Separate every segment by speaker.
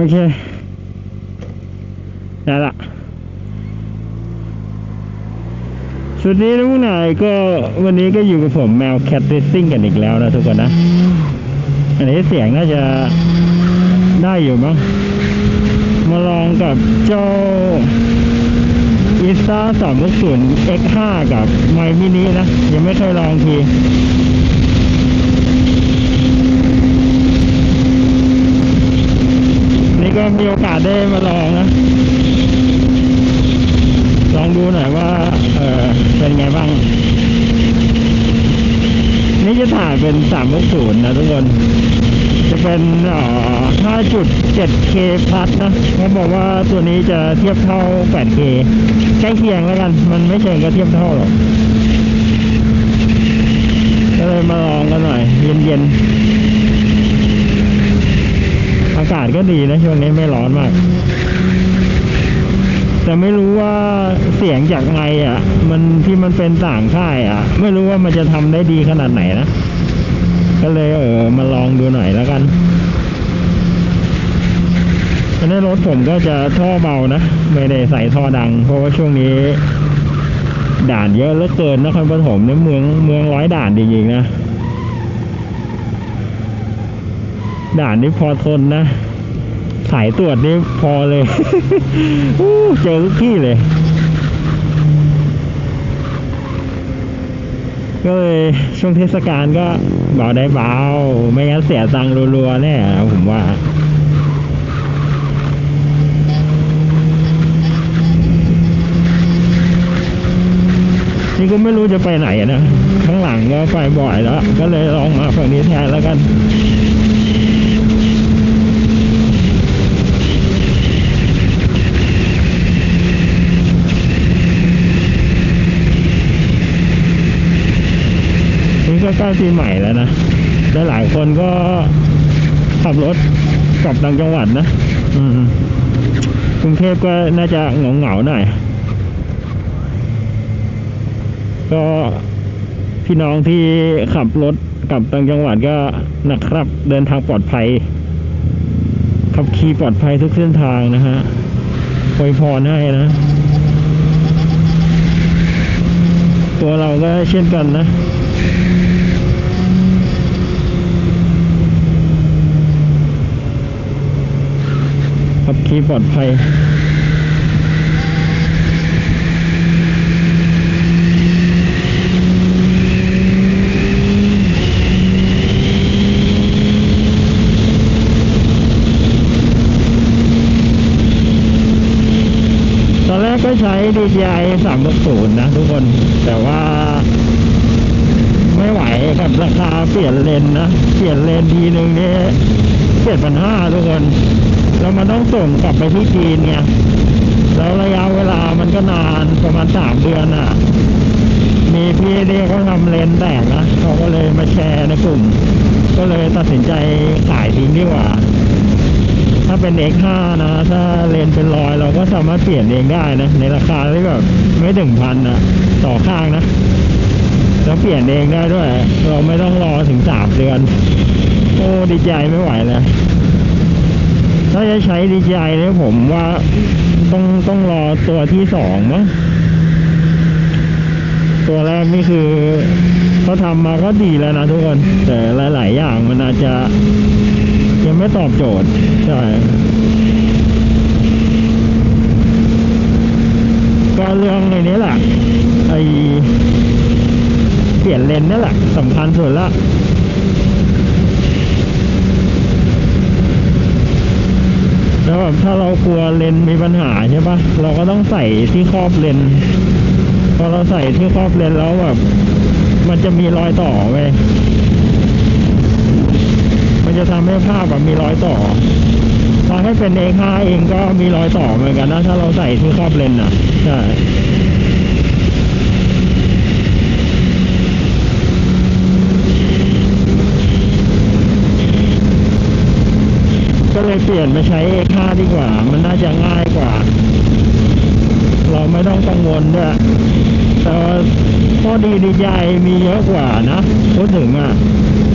Speaker 1: โอเค ได้ละสวัสดีนะพวกนายก็วันนี้ก็อยู่กับผมแมวแคทเรซซิ่งกันอีกแล้วนะทุกคนนะ อันนี้เสียงน่าจะได้อยู่มั้งมาลองกับเจ้าอีซ่าสามลูกศูนย์ X5 กับไมมินินะ ยังไม่เคยลองที นี่ก็มีโอกาสได้มาลองนะ ลองดูหน่อยว่า เออเป็นไงบ้าง นี่จะถ่ายเป็น360นะทุกคน จะเป็นเอ่อ 5.7K plus นะเขาบอกว่าตัวนี้จะเทียบเท่า 8K ใกล้เคียงแล้วกัน มันไม่เชิงก็เทียบเท่าหรอกก็เลยมาลองกันหน่อย เย็นๆ อากาศก็ดีนะช่วงนี้ไม่ร้อนมาก แต่ไม่รู้ว่าเสียงจากไงอะ มันที่มันเป็นต่างค่ายอะ ไม่รู้ว่ามันจะทำได้ดีขนาดไหนนะ ก็เลยเออมาลองดูหน่อยแล้วกันอันนี้รถผมก็จะท่อเบานะ ไม่ได้ใส่ท่อดัง เพราะว่าช่วงนี้ด่านเยอะเหลือเกินนครปฐมเนี่ยเมืองเมืองร้อยด่านจริงๆนะ ด่านนี้พอทนนะ สายตรวจนี่พอเลยเจอทุกที่เลย ก็เลยช่วงเทศกาลก็เบาได้เบา ไม่งั้นเสียตังค์รัวๆแน่ผมว่านี่ก็ไม่รู้จะไปไหนนะ ข้างหลังก็ไปบ่อยแล้ว ก็เลยลองมาฝั่งนี้แทนแล้วกัน นี่ก็ใก ล้ปีใหม่แล้วนะและหลายคนก็ขับรถกลับต่างจังหวัดนะอืมกรุงเทพก็น่าจะเหงาเหงาๆหน่อย ก็พี่น้องที่ขับรถกลับต่างจังหวัดก็นะครับ เดินทางปลอดภัย ขับขี่ปลอดภัยทุกเส้นทางนะฮะอวยพรให้นะ ตัวเราก็เช่นกันนะ ขับขี่ปลอดภัยตอนแรกก็ใช้ DJI 360 นะทุกคน แต่ว่าไม่ไหวกับราคาเปลี่ยนเลนนะ เปลี่ยนเลนทีหนึ่งนี่เจ็ดพันห้าทุกคน แล้วมันต้องส่งกลับไปที่จีนไงแล้วระยะเวลามันก็นานประมาณสามเดือนอะ มีพี่ที่เขาทำเลนแตกนะเขาก็เลยมาแชร์ในกลุ่ม ก็เลยตัดสินใจขายทิ้งดีกว่า ถ้าเป็น X5 นะ ถ้าเลนเป็นรอยเราก็สามารถเปลี่ยนเองได้นะ ในราคาที่แบบไม่ถึงพันนะต่อข้างนะแล้วเปลี่ยนเองได้ด้วย เราไม่ต้องรอถึงสามเดือน โอ้ดีใจไม่ไหวเลย ถ้าจะใช้ดีใจเนี่ยผมว่าต้องต้องรอตัวที่สองมั้งตัวแรกนี่คือเขาทำมาก็ดีแล้วนะทุกคน แต่หลาย ๆ อย่างมันอาจจะยังไม่ตอบโจทย์ ใช่ ก็เรื่องในนี้แหละไอเปลี่ยนเลนนี่แหละสำคัญสุดละ แบบถ้าเรากลัวเลนมีปัญหาใช่ปะเราก็ต้องใส่ที่ครอบเลนพอเราใส่ที่ครอบเลนแล้วแบบ มันจะมีรอยต่อเว้ยมันจะทำให้ภาพแบบมีรอยต่อตอนให้เป็น A5 เองก็มีรอยต่อเหมือนกันนะ ถ้าเราใส่ที่ครอบเลนอะใช่ ก็เลยเปลี่ยนมาใช้ A5 ดีกว่า มันน่าจะง่ายกว่า เราไม่ต้องกังวลด้วยแต่ข้อดีดีใจมีเยอะกว่านะพูดถึงอะ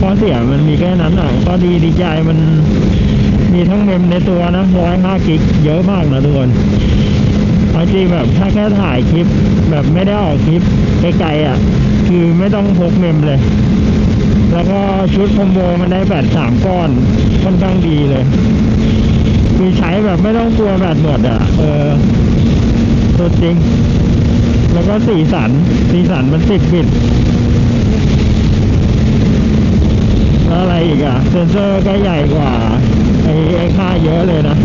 Speaker 1: ข้อเสียมันมีแค่นั้นอะข้อดีดีใจมันมีทั้งเมมในตัวนะร้อยห้ากิกเยอะมากนะทุกคนเอาจริงแบบถ้าแค่ถ่ายคลิป แบบไม่ได้ออกคลิปไกลๆอะ คือไม่ต้องพกเมมเลย แล้วก็ชุดคอมโบมันได้แบตสามก้อนค่อนข้างดีเลย คือใช้แบบไม่ต้องกลัวแบตหมดอะ เออสุดจริง แล้วก็สีสัน สีสันมันสิบบิตแล้วอะไรอีกอะ เซนเซอร์ก็ใหญ่กว่า ไอ้ไอ้ค่าเยอะเลยนะ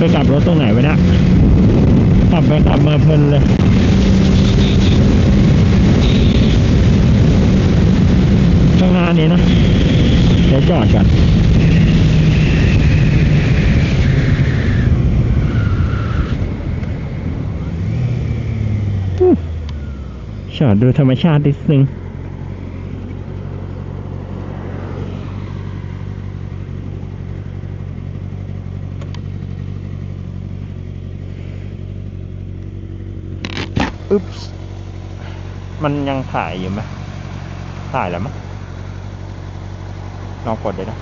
Speaker 1: ไปกลับรถตรงไหนไว้นะขับไปขับมาเพลินเลย ข้างหน้านี้นะ เดี๋ ยวจอดกันจอดดูธรรมชาตินิดนึงอึ๊บมันยังถ่ายอยู่ไหมถ่ายแล้วมั้ง ลองกดเลยนะ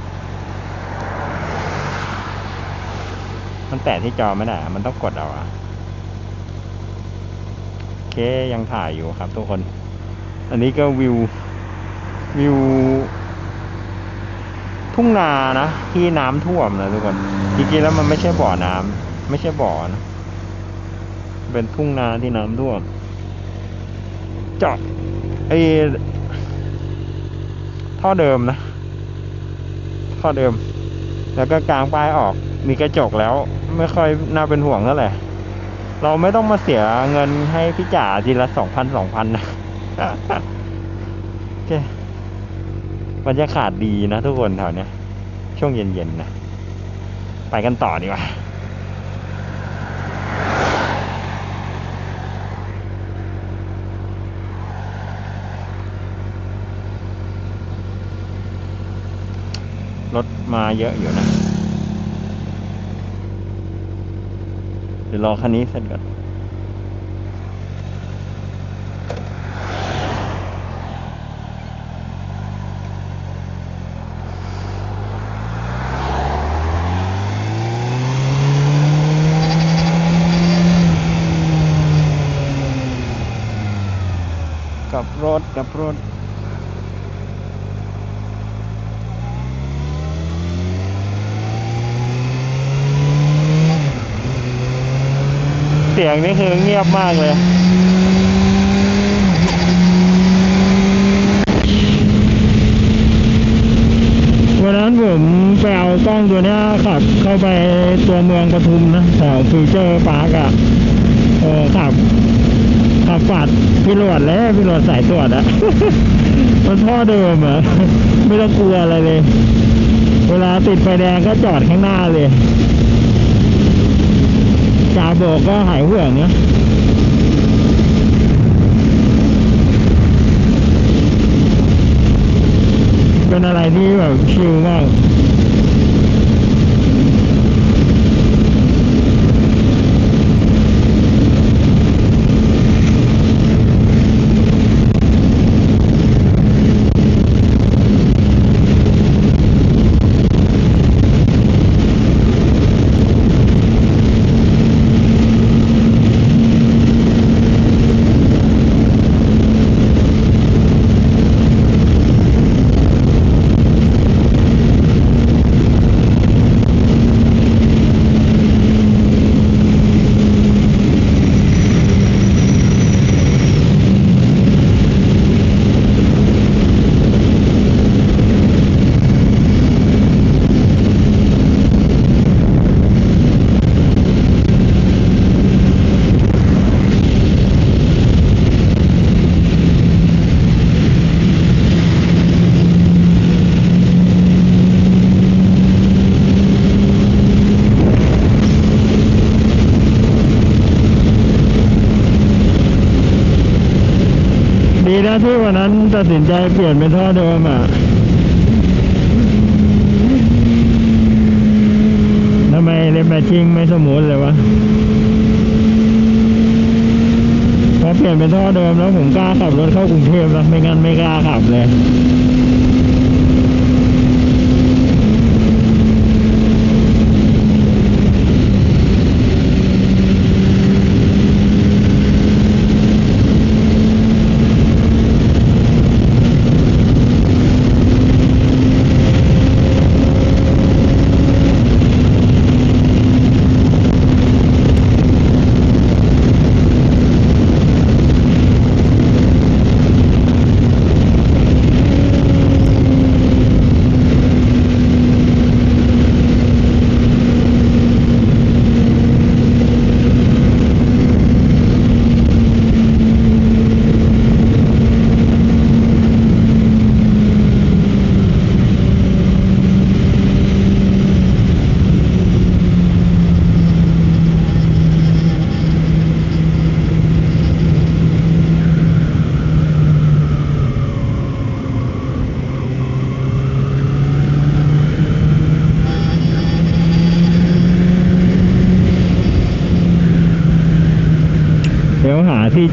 Speaker 1: มันแตะที่จอไม่ได้ มันต้องกดเอาอะโอเคยังถ่ายอยู่ครับทุกคน อันนี้ก็วิว วิว ทุ่งนานะ ที่น้ำท่วมนะทุกคน จริงๆแล้วมันไม่ใช่บ่อน้ำไม่ใช่บ่อนะเป็นทุ่งนาที่น้ำท่วมจาะไอท่อเดิมนะ ข้อเดิม แล้วก็กลางป้ายออกมีกระจกแล้ว ไม่ค่อยน่าเป็นห่วงเท่าไหร่เราไม่ต้องมาเสียเงินให้พี่จ๋าทีละสองพันสองพันนะโอเคบรรยากาศดีนะทุกคนแถวเนี้ยช่วงเย็นๆนะ ไปกันต่อดีกว่า มาเยอะอยู่นะ เดี๋ยวรอคันนี้เสร็จก่อน กับรถกับรถ เสียงนี่คือเงียบมากเลยวันนั้นผมไปเอากล้องตัวนี้ขับเข้าไปตัวเมืองปทุมนะแถวฟิวเจอร์ปาร์กอะเออขับขับฝัดพี่รวดแล้วพี่รวดสายตรวจอะมันท่อเดิมอะไม่ต้องกลัวอะไรเลย เวลาติดไฟแดงก็จอดข้างหน้าเลย จ่าโบกก็หายห่วงนะเป็นอะไรที่แบบชิลมาก ที่วันนั้นตัดสินใจเปลี่ยนเป็นท่อเดิมอะทำไมเลนแมทชิ่งไม่สมูทเลยวะพอเปลี่ยนเป็นท่อเดิมแล้วผมกล้าขับรถเข้ากรุงเทพแล้วไม่งั้นไม่กล้าขับเลย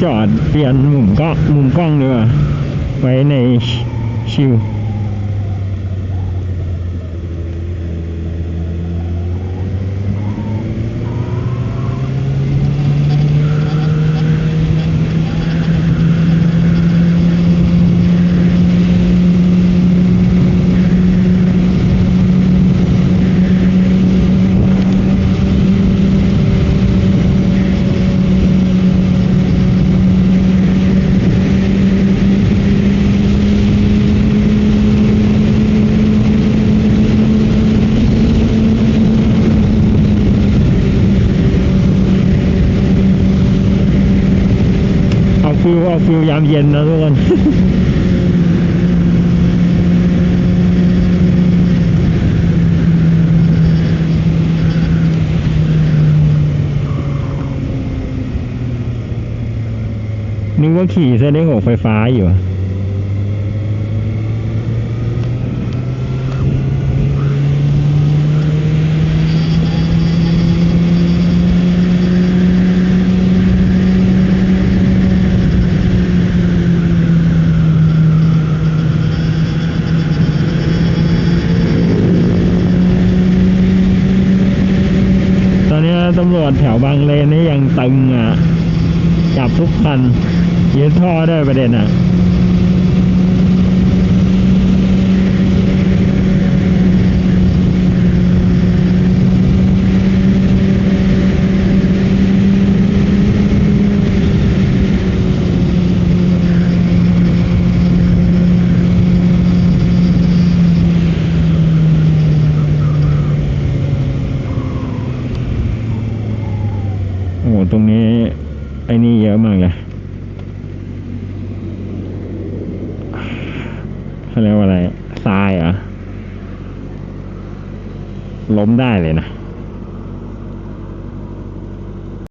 Speaker 1: จอดเปลี่ยนมุมก็มุมกล้องเนือไว้ในชิว ฟิวเอาฟิวยามเย็นนะทุกคนนึกว่าขี่เส้นได้หกไฟฟ้าอยู่ วจแถวบางเลนนี่ยังตึงอะ จับทุกคันยึดท่อได้ประเด็นอะ โอ้โห ตรงนี้ ไอ้นี่เย อะมากเลยเขาเรียกว่าอะไรทรายเหรอล้มได้เลยนะ